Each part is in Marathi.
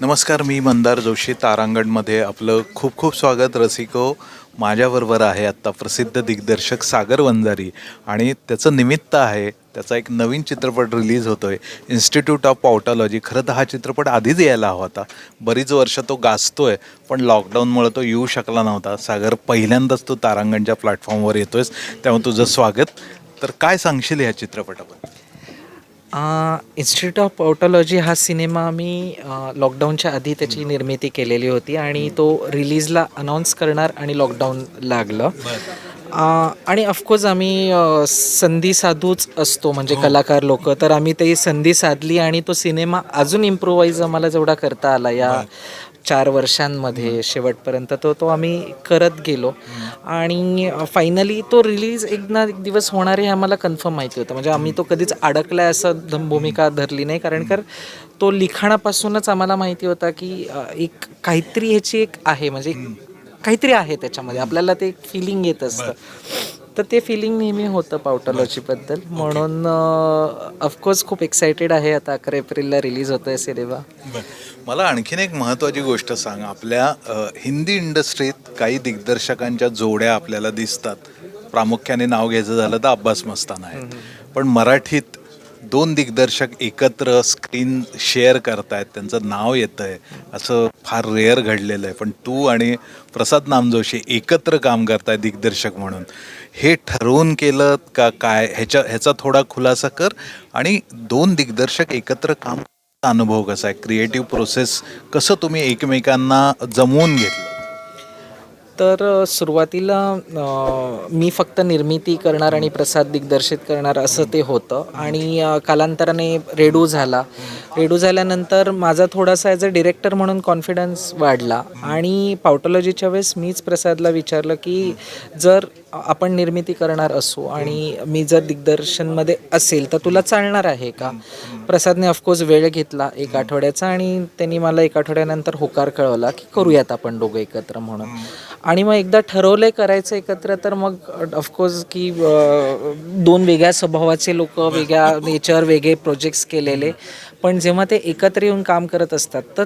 नमस्कार मी मंदार जोशी तारांगणमध्ये आपलं खूप खूप स्वागत. रसिको माझ्याबरोबर आहे आत्ता प्रसिद्ध दिग्दर्शक सागर वंजारी. आणि त्याचं निमित्त आहे त्याचा एक नवीन चित्रपट रिलीज होतो आहे इन्स्टिट्यूट ऑफ पॉटॉलॉजी खरं तर हा चित्रपट आधीच यायला हवा होता. बरीच वर्ष तो गाजतोय पण लॉकडाऊनमुळे तो येऊ शकला नव्हता. सागर पहिल्यांदाच तू तारांगणच्या प्लॅटफॉर्मवर येतोयस त्यामुळे तुझं स्वागत. तर काय सांगशील ह्या चित्रपटाबद्दल? इन्स्टिट्यूट ऑफ ऑटोलॉजी हा सिनेमा मी लॉकडाऊनच्या आधी त्याची निर्मिती केलेली होती आणि तो रिलीजला अनाऊन्स करणार आणि लॉकडाऊन लागलं. आणि ऑफकोर्स आम्ही संधी साधूच असतो म्हणजे कलाकार लोक. तर आम्ही ते संधी साधली आणि तो सिनेमा अजून इम्प्रोवाईज आम्हाला जेवढा करता आला या चार वर्षांमध्ये शेवटपर्यंत तो तो आम्ही करत गेलो. आणि फायनली तो रिलीज एक ना एक दिवस होणार हे आम्हाला कन्फर्म माहिती होतं. म्हणजे आम्ही तो कधीच अडकलाय असं धम- भूमिका धरली नाही. कारण कर तो लिखाणापासूनच आम्हाला माहिती होता की एक काहीतरी ह्याची एक आहे. म्हणजे काहीतरी आहे त्याच्यामध्ये. आपल्याला ते एक फिलिंग येत असतं. तर ते फिलिंग नेहमी होतं पावटॉलॉजीबद्दल. म्हणून ऑफकोर्स खूप एक्सायटेड आहे आता अकरा एप्रिलला रिलीज होतं आहे सिनेमा मला आणखीन एक महत्त्वाची गोष्ट सांग. आपल्या हिंदी इंडस्ट्रीत काही दिग्दर्शकांच्या जोड्या आपल्याला दिसतात. प्रामुख्याने नाव घ्यायचं झालं तर अब्बास मस्तान आहेत. पण मराठीत दोन दिग्दर्शक एकत्र स्क्रीन शेअर करतायत. त्यांचं नाव येतं आहे असं फार रेअर घडलेलं आहे. पण तू आणि प्रसाद नामजोशी एकत्र काम करताय दिग्दर्शक म्हणून. हे ठरवून केलं का काय? ह्याच्या ह्याचा थोडा खुलासा कर. आणि दोन दिग्दर्शक एकत्र काम अनुभव कसा आहे? क्रिएटिव्ह प्रोसेस कसं तुम्ही एकमेकांना जमवून घेतलं? तर सुरुवातीला मी फक्त निर्मिती करणार आणि प्रसाद दिग्दर्शित करणार असं ते होतं. आणि कालांतराने रेडू झाला. रेडू झाल्यानंतर माझा थोडासा ॲज अ डिरेक्टर म्हणून कॉन्फिडन्स वाढला. आणि पावटॉलॉजीच्या वेळेस मीच प्रसादला विचारलं की जर आपण निर्मिती करणार असू आणि मी जर दिग्दर्शनमध्ये असेल तर तुला चालणार आहे का? प्रसादने ऑफकोर्स वेळ घेतला एक आठवड्याचा आणि त्यांनी मला एक आठवड्यानंतर होकार कळवला की करूयात आपण दोघं एकत्र म्हणून. आणि मग एकदा ठरवलंय करायचं एकत्र तर मग ऑफकोर्स की दोन वेगळ्या स्वभावाचे लोक वेगळ्या नेचर वेगळे प्रोजेक्ट्स केलेले. पण जेव्हा ते एकत्र येऊन काम करत असतात तर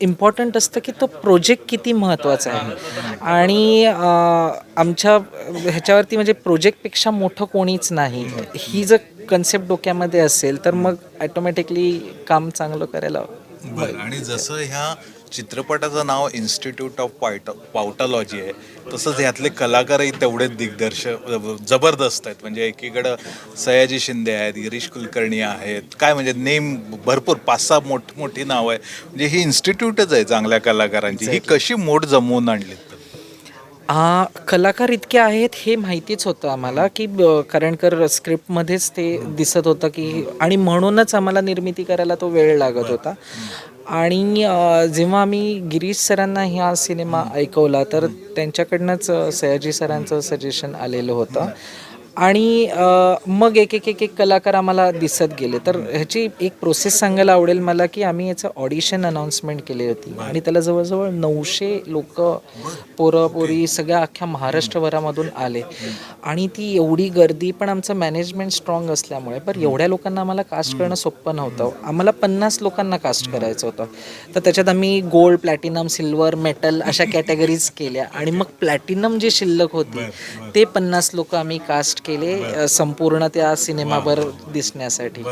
इम्पॉर्टंट असतं की तो प्रोजेक्ट किती महत्त्वाचा आहे. आणि आमच्या ह्याच्यावरती म्हणजे प्रोजेक्टपेक्षा मोठं कोणीच नाही. ही जर कन्सेप्ट डोक्यामध्ये असेल तर मग ॲटोमॅटिकली काम चांगलं करायला बरं आणि जसं ह्या चित्रपटाचं नाव इन्स्टिट्यूट ऑफ पायट पावटॉलॉजी आहे. तसंच ह्यातले कलाकारही तेवढेच दिग्दर्शक जबरदस्त आहेत. म्हणजे एकीकडं सयाजी शिंदे आहेत गिरीश कुलकर्णी आहेत. काय म्हणजे नेम भरपूर पाच सहा मोठ मोठी नावं आहे म्हणजे ही इन्स्टिट्यूटच आहे चांगल्या कलाकारांची. ही कशी मोठ जमवून आणली आ, कलाकार इतके आहेत हे माहितीच होतं आम्हाला की ब- कारण कर स्क्रिप्टमध्येच ते दिसत होतं की आणि म्हणूनच आम्हाला निर्मिती करायला तो वेळ लागत होता. आणि जेव्हा आम्ही गिरीश सरांना हा सिनेमा ऐकवला तर त्यांच्याकडनंच सयाजी सरांचं सजेशन आलेलं होतं. आणि मग एक एक एक एक कलाकार आम्हाला दिसत गेले. तर ह्याची एक प्रोसेस सांगायला आवडेल मला की आम्ही याचं ऑडिशन अनाऊन्समेंट केली होती. आणि त्याला जवळजवळ नऊशे लोक पोरं पोरी सगळ्या अख्ख्या महाराष्ट्रभरामधून आले. आणि ती एवढी गर्दी पण आमचं मॅनेजमेंट स्ट्रॉंग असल्यामुळे पण एवढ्या लोकांना आम्हाला कास्ट करणं सोपं नव्हतं. आम्हाला पन्नास लोकांना कास्ट करायचं होतं. तर त्याच्यात आम्ही गोल्ड प्लॅटिनम सिल्वर मेटल अशा कॅटेगरीज केल्या. आणि मग प्लॅटिनम जे शिल्लक होती ते पन्नास लोक आम्ही कास्ट केले संपूर्ण त्या सिनेमावर दिसण्यासाठी.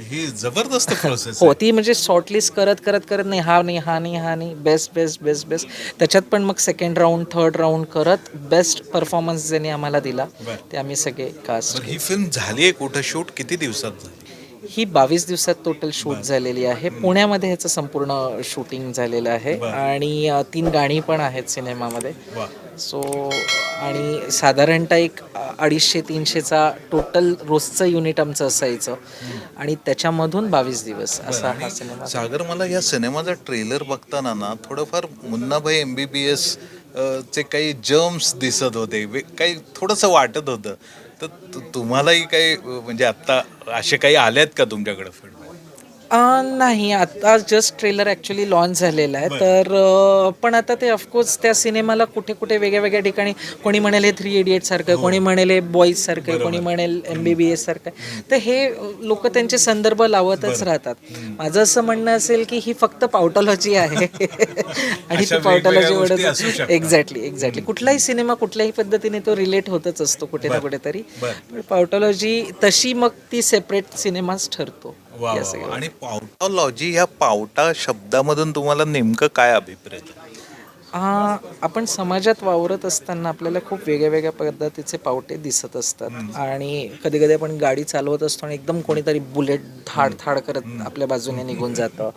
ही जबरदस्त प्रोसेस हो ती म्हणजे शॉर्टलिस्ट करत करत करत नाही हा नाही हा नाही हा नाही बेस्ट बेस्ट बेस्ट बेस्ट त्याच्यात पण मग सेकंड राऊंड थर्ड राऊंड करत बेस्ट परफॉर्मन्स ज्यांनी आम्हाला दिला ते आम्ही सगळे कास्ट ही फिल्म झाली आहे कुठं? शूट किती दिवसात झाली? ही बावीस दिवसात टोटल शूट झालेली आहे. पुण्यामध्ये ह्याचं संपूर्ण शूटिंग झालेलं आहे. आणि तीन गाणी पण आहेत सिनेमामध्ये. सो आणि साधारणतः एक अडीचशे तीनशेचा टोटल रोजचं युनिट आमचं असायचं. आणि त्याच्यामधून बावीस दिवस असा हा सिनेमा. सागर मला या सिनेमाचा ट्रेलर बघताना ना थोडंफार Munnabhai M B B S चे काही जर्म्स दिसत होते. काही थोडंसं वाटत होतं. तर तुम्हालाही काही म्हणजे आत्ता असे काही आले आहेत का तुमच्याकडं? फिल्म नाही आता जस्ट ट्रेलर ॲक्च्युली लॉन्च झालेला आहे. तर पण आता ते ऑफकोर्स त्या सिनेमाला कुठे कुठे वेगळ्या वेगळ्या ठिकाणी कोणी म्हणेल हे थ्री इडियट सारखं आहे, कोणी म्हणेल हे बॉईज सारखं आहे, कोणी म्हणेल एम बी बी एस सारखं. आहे. तर हे लोक त्यांचे संदर्भ लावतच राहतात. माझं असं म्हणणं असेल की ही फक्त पावटॉलॉजी आहे. आणि ती पावटॉलॉजी एक्झॅक्टली एक्झॅक्टली कुठलाही सिनेमा कुठल्याही पद्धतीने तो रिलेट होतच असतो कुठे ना कुठेतरी. पण पावटॉलॉजी तशी मग ती सेपरेट सिनेमाच ठरतो. वा, या वा, सगळ्या वा. आणि पावटालॉजी ह्या पावटा शब्दामधून तुम्हाला नेमकं काय अभिप्रेत आहे? आ, आपण समाजात वावरत असताना आपल्याला खूप वेगळ्या वेगळ्या पद्धतीचे पावटे दिसत असतात. आणि कधी कधी आपण गाडी चालवत असतो आणि एकदम कोणीतरी बुलेट धाड धाड करत आपल्या बाजूने निघून जातं.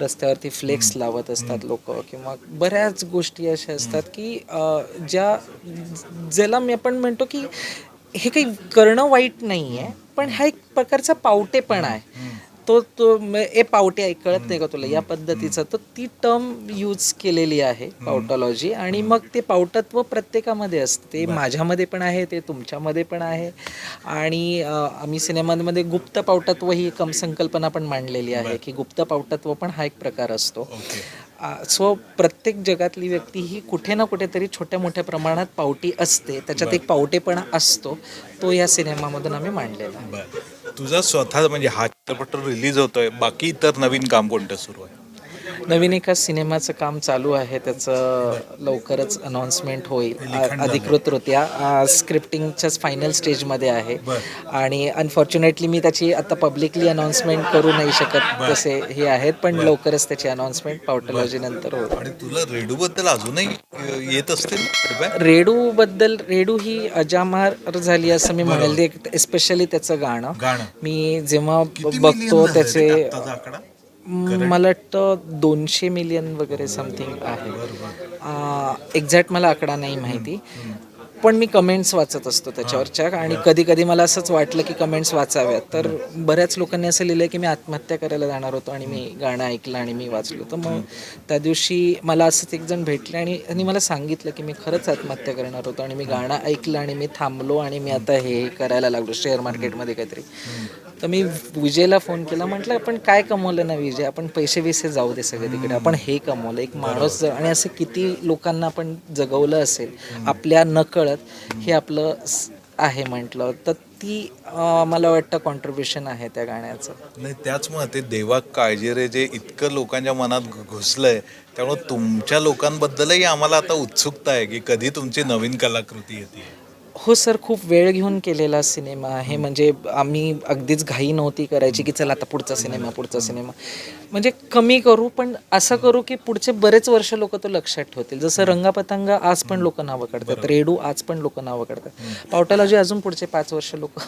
रस्त्यावरती फ्लेक्स लावत असतात लोक किंवा बऱ्याच गोष्टी अशा असतात की अ, ज्या ज्याला मी आपण म्हणतो की हे काही करणं वाईट नाही आहे पण हा एक प्रकारचा पावटेपणा आहे. तो तो ए पावटे आहे कळत नाही का तुला? या पद्धतीचं. तर ती टर्म यूज केलेली आहे पावटॉलॉजी आणि मग ते पावटत्व प्रत्येकामध्ये असतं. ते माझ्यामध्ये पण आहे ते तुमच्यामध्ये पण आहे आणि आम्ही सिनेमांमध्ये गुप्त पावटत्व ही एक संकल्पना पण मांडलेली आहे की गुप्त पावटत्व पण हा एक प्रकार असतो. सो प्रत्येक जगातली व्यक्ती ही कुठे ना कुठेतरी छोट्या मोठ्या प्रमाणात पावटी असते. त्याच्यात एक पावटेपणा असतो. तो या सिनेमामधून आम्ही मांडलेला. तुझा स्वतः म्हणजे हा चित्रपट रिलीज होतोय. बाकी इतर नवीन काम कोणतं सुरू आहे? नवीन एका सिनेमाचं काम चालू आहे त्याचं लवकरच अनाऊन्समेंट होईल. अधिकृतरित्या स्क्रिप्टिंगच्याच फायनल स्टेजमध्ये आहे. आणि अनफॉर्च्युनेटली मी त्याची आता पब्लिकली अनाऊन्समेंट करू नाही शकत तसे हे आहेत पण लवकरच त्याची अनाऊन्समेंट पावटॉलॉजी नंतर होईल. आणि तुला रेडूबद्दल अजूनही येत असतील feedback? रेडू बद्दल रेडू ही अजामार झाली असं मी म्हणेल एस्पेशली त्याचं गाणं. मी जेव्हा बघतो त्याचे मला वाटतं दोनशे मिलियन वगैरे समथिंग आहे. एक्झॅक्ट मला आकडा नाही माहिती. पण मी कमेंट्स वाचत असतो त्याच्यावरच्या आणि कधी कधी मला असंच वाटलं की कमेंट्स वाचाव्यात. तर बऱ्याच लोकांनी असं लिहिलं की मी आत्महत्या करायला जाणार होतो आणि मी गाणं ऐकलं आणि मी वाचलो तर मग त्या दिवशी मला असंच एक जण भेटले आणि त्यांनी मला सांगितलं की मी खरंच आत्महत्या करणार होतो आणि मी गाणं ऐकलं आणि मी थांबलो आणि मी आता हे हे करायला लागलो. शेअर मार्केटमध्ये काहीतरी. तर मी विजयला फोन केला म्हटलं आपण काय कमवलं ना विजय? आपण पैसे विसे जाऊ दे सगळे तिकडे. आपण हे कमवलं एक माणूस आणि असं किती लोकांना आपण जगवलं असेल आपल्या नकळत हे आपलं आहे म्हटलं. तर ती मला वाटतं कॉन्ट्रीब्युशन आहे त्या गाण्याचं. नाही त्याच मग ते देवा काळजी रे जे इतकं लोकांच्या मनात घुसलंय त्यामुळे तुमच्या लोकांबद्दलही आम्हाला आता उत्सुकता आहे की कधी तुमची नवीन कलाकृती येते. हो सर खूप वेळ घेऊन केलेला सिनेमा आहे. म्हणजे आम्ही अगदीच घाई नव्हती करायची की चला आता पुढचा सिनेमा पुढचा सिनेमा. म्हणजे कमी करू पण असं करू की पुढचे बरेच वर्ष लोक तो लक्षात ठेवतील. जसं रंगापतंग आज पण लोक नावं काढतात. रेडू आज पण लोक नावं काढतात. पावटालॉजी अजून पुढचे पाच वर्ष लोक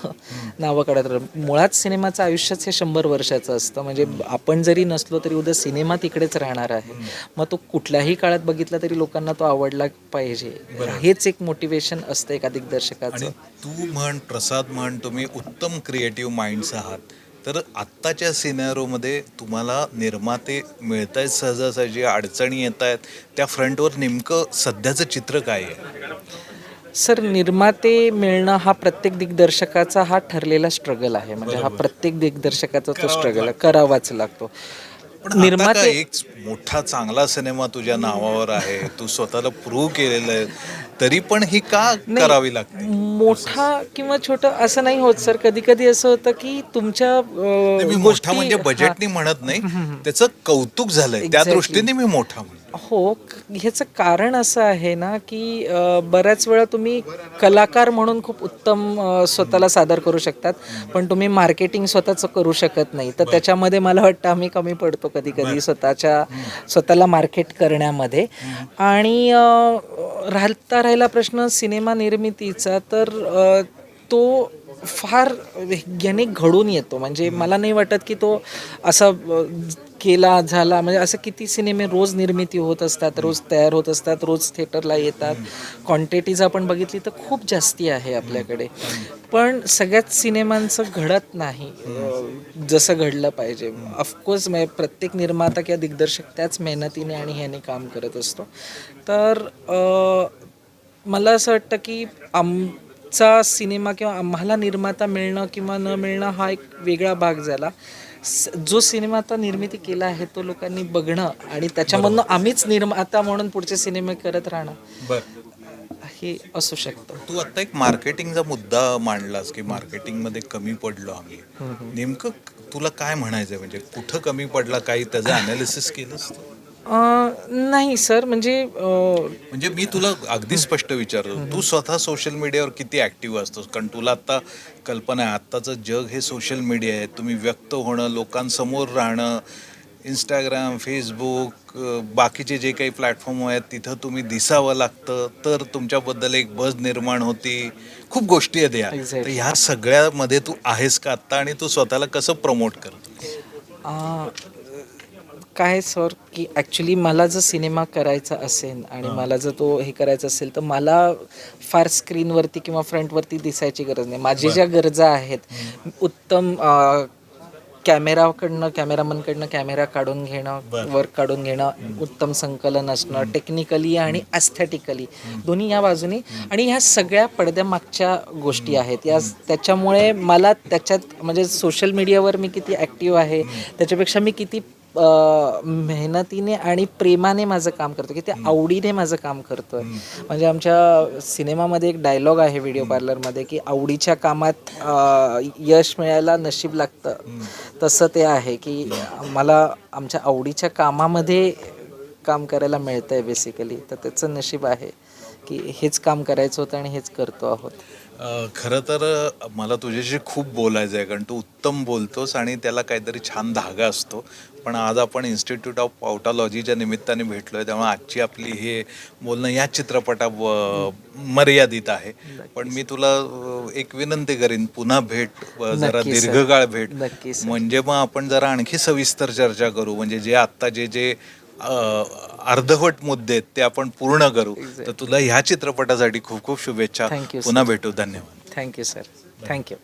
नावं काढतात. मुळात सिनेमाचं आयुष्यच हे शंभर वर्षाचं असतं. म्हणजे आपण जरी नसलो तरी उद्या सिनेमा तिकडेच राहणार आहे. मग तो कुठल्याही काळात बघितला तरी लोकांना तो आवडला पाहिजे. हेच एक मोटिवेशन असतं एका दिग्दर्शकाचं तू म्हण प्रसाद म्हण तुम्ही उत्तम क्रिएटिव्ह माइंड्स आहात. तर आत्ताच्या सिनेरोमध्ये तुम्हाला निर्माते मिळत आहेत सहजासहजी अडचणी येत आहेत त्या फ्रंटवर नेमकं सध्याचं चित्र काय आहे? सर निर्माते मिळणं हा प्रत्येक दिग्दर्शकाचा हा ठरलेला स्ट्रगल आहे. म्हणजे हा प्रत्येक दिग्दर्शकाचा तो स्ट्रगल करावाच लागतो. निर्माते एक मोठा चांगला सिनेमा तुझ्या नावावर आहे. तू स्वतःला प्रूव्ह केलेलं आहे. तरी पण ही का करावी लागते? मोठा किंवा छोटा असं नाही होत सर. कधी कधी असं होतं की तुमच्या मोठा म्हणजे बजेटनी म्हणत नाही. त्याचं कौतुक झालंय. त्या. दृष्टीने मी मोठा म्हणतो. हो ह्याचं कारण असं आहे ना की बऱ्याच वेळा तुम्ही कलाकार म्हणून खूप उत्तम स्वतःला सादर करू शकतात पण तुम्ही मार्केटिंग स्वतःचं करू शकत नाही. तर त्याच्यामध्ये मला वाटतं आम्ही कमी पडतो कधी कधी स्वतःच्या स्वतःला मार्केट करण्यामध्ये. आणि राहता राहिला प्रश्न सिनेमा निर्मितीचा तर तो फार याने घडून येतो. म्हणजे मला नाही वाटत की तो असा केला झाला. म्हणजे असं किती सिनेमे रोज निर्मिती होत असतात रोज तयार होत असतात रोज थिएटरला येतात. क्वांटिटीज आपण बघितली तर खूप जास्ती आहे आपल्याकडे. पण सगळ्याच सिनेमांचं घडत नाही. जसं घडलं पाहिजे. ऑफकोर्स म्हणजे प्रत्येक निर्माता किंवा दिग्दर्शक त्याच मेहनतीने आणि ह्याने काम करत असतो. तर मला असं वाटतं की आमचा सिनेमा किंवा आम्हाला निर्माता मिळणं किंवा न मिळणं हा एक वेगळा भाग झाला. जो सिनेमा आता निर्मिती केला आहे तो लोकांनी बघणं आणि त्याच्यामधनं आम्हीच निर्माता म्हणून पुढचे सिनेमे करत राहणं बर. हे असू शकतं. तू आता एक मार्केटिंगचा मुद्दा मांडलास की मार्केटिंगमध्ये कमी पडलो आम्ही. नेमकं तुला काय म्हणायचंय? म्हणजे कुठं कमी पडला? काही त्याचं अनालिसिस केलंस तू? नाही सर म्हणजे म्हणजे मी तुला अगदी स्पष्ट विचारतो. तू स्वतः सोशल मीडियावर किती ऍक्टिव्ह असतोस? कारण तुला आता कल्पना आहे आत्ताचं जग हे सोशल मीडिया आहे. तुम्ही व्यक्त होणं लोकांसमोर राहणं इंस्टाग्राम फेसबुक बाकीचे जे काही प्लॅटफॉर्म आहेत तिथं तुम्ही दिसावं लागतं. तर तुमच्याबद्दल एक बज निर्माण होती. खूप गोष्टी आहेत या. Exactly. तर ह्या सगळ्यामध्ये तू आहेस का आत्ता? आणि तू स्वतःला कसं प्रमोट करतो अं, काय सर की ॲक्च्युली मला जर सिनेमा करायचा असेल आणि मला जर तो हे करायचा असेल तर मला फार स्क्रीनवरती किंवा फ्रंटवरती दिसायची गरज नाही. माझी ज्या गरजा आहेत उत्तम कॅमेराकडनं कॅमेरामनकडनं कॅमेरा काढून घेणं वर्क काढून घेणं उत्तम संकलन असणं टेक्निकली आणि ॲस्थेटिकली दोन्ही या बाजूनी. आणि ह्या सगळ्या पडद्यामागच्या गोष्टी आहेत. या त्याच्यामुळे मला त्याच्यात म्हणजे सोशल मीडियावर मी किती ॲक्टिव्ह आहे त्याच्यापेक्षा मी किती मेहनतीने आणि प्रेमाने माझं काम करतो की ते आवडीने माझं काम करतोय. म्हणजे आमच्या सिनेमामध्ये एक डायलॉग आहे व्हिडिओ पार्लरमध्ये की आवडीच्या कामात यश मिळायला नशीब लागतं. तसं ते आहे की मला आमच्या आवडीच्या कामामध्ये काम करायला मिळतं आहे बेसिकली तर त्याचं नशीब आहे की हेच काम करायचं होतं आणि हेच करतो आहोत. खरं तर मला तुझ्याशी खूप बोलायचं आहे कारण तू उत्तम बोलतोस आणि त्याला काहीतरी छान धागा असतो. पण आज आपण इन्स्टिट्यूट ऑफ पावटॉलॉजीच्या निमित्ताने भेटलोय त्यामुळे आजची आपली हे बोलणं या चित्रपटा मर्यादित आहे. पण मी तुला एक विनंती करीन पुन्हा भेट जरा. दीर्घकाळ भेट. म्हणजे मग आपण जरा आणखी सविस्तर चर्चा करू. म्हणजे जे आत्ता जे जे अर्धवट मुद्दे आहेत ते आपण पूर्ण करू. तर तुला ह्या चित्रपटासाठी खूप खूप शुभेच्छा. पुन्हा भेटू. धन्यवाद. Thank you sir thank you